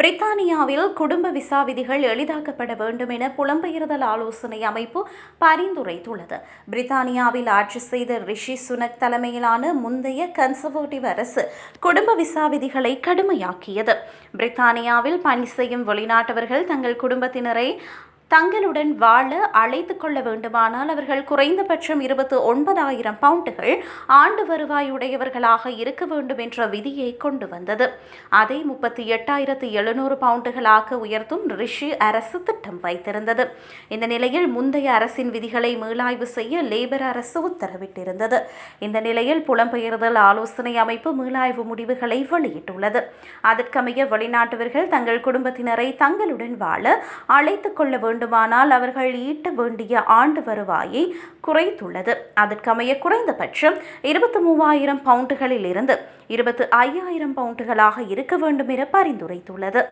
பிரித்தானியாவில் குடும்ப விசா விதிகள் எளிதாக்கப்பட வேண்டும் என புலம்பெயர்தல் ஆலோசனை அமைப்பு பரிந்துரைத்துள்ளது. பிரித்தானியாவில் ஆட்சி செய்த ரிஷி சுனக் தலைமையிலான முந்தைய கன்சர்வேட்டிவ் அரசு குடும்ப விசா விதிகளை கடுமையாக்கியது. பிரித்தானியாவில் பணி செய்யும் வெளிநாட்டவர்கள் தங்கள் குடும்பத்தினரை தங்களுடன் வாழ அழைத்து கொள்ள வேண்டுமானால் அவர்கள் குறைந்தபட்சம் இருபத்து ஒன்பதாயிரம் பவுண்டுகள் ஆண்டு வருவாயுடையவர்களாக இருக்க வேண்டும் என்ற விதியை கொண்டு வந்தது. அதை முப்பத்தி எட்டாயிரத்து எழுநூறு பவுண்டுகளாக உயர்த்தும் ரிஷி அரசு திட்டம் வைத்திருந்தது. இந்த நிலையில் முந்தைய அரசின் விதிகளை மீளாய்வு செய்ய லேபர் அரசு உத்தரவிட்டிருந்தது. இந்த நிலையில் புலம்பெயர்தல் ஆலோசனை அமைப்பு மீளாய்வு முடிவுகளை வெளியிட்டுள்ளது. அதற்கமைய வெளிநாட்டவர்கள் தங்கள் குடும்பத்தினரை தங்களுடன் வாழ அழைத்துக் கொள்ள வேண்டும் வேண்டுமானால் அவர்கள் ஈட்ட வேண்டிய ஆண்டு வருவாயை குறைத்துள்ளது. அதற்கமைய குறைந்தபட்சம் இருபத்தி மூவாயிரம் பவுண்டுகளில் இருந்து இருபத்தி ஐயாயிரம் பவுண்டுகளாக இருக்க வேண்டும் என பரிந்துரைத்துள்ளது.